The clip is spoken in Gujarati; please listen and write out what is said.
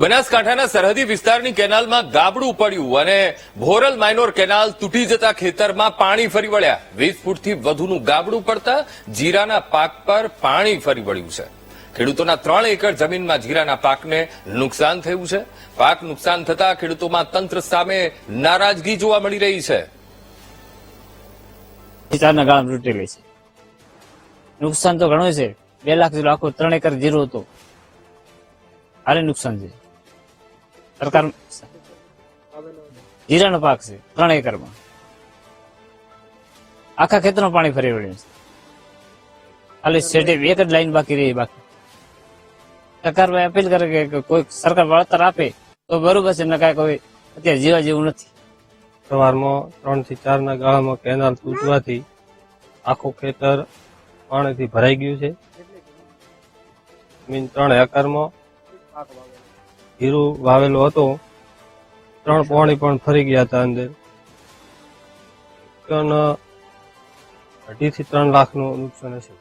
બનાસકાંઠાના સરહદી વિસ્તારની કેનાલમાં ગાબડું પડ્યું અને ભોરલ માઇનોર કેનાલ તૂટી જતા ખેતરમાં પાણી ફરી વળ્યા. વીસ ફૂટથી વધુનું ગાબડું પડતા જીરાના પાક પર પાણી ફરી વળ્યું છે. ખેડૂતોના ત્રણ એકર જમીનમાં જીરાના પાકને નુકસાન થયું છે. પાક નુકસાન થતા ખેડૂતોમાં તંત્ર સામે નારાજગી જોવા મળી રહી છે. નુકસાન તો ઘણું છે. બે લાખ જેટલું આખું ત્રણ એકર જીરું હતું. હારે નુકસાન છે. સરકાર જીરાનો પાક છે, ત્રણ એકરમાં. આખા ખેતરમાં પાણી ફરી વળ્યું છે. ખાલી સેટે એક જ લાઈન બાકી રહી બાકી. સરકાર અપીલ કરે કે કોઈ સરકાર વળતર આપે, તો બરોબર છે ને કાંઈ કોઈ અત્યારે જીવા જેવું નથી. સવારમાં ત્રણથી ચાર ના ગાળામાં કેનાલ તૂટવાથી આખું ખેતર પાણીથી ભરાઈ ગયું છે. મીન ત્રણ એકરમાં. જીરું વાવેલું હતો. ત્રણ પોણી પણ ફરી ગયા હતા અંદર. ત્રણ અઢીથી ત્રણ લાખનું નુકસાન હશે.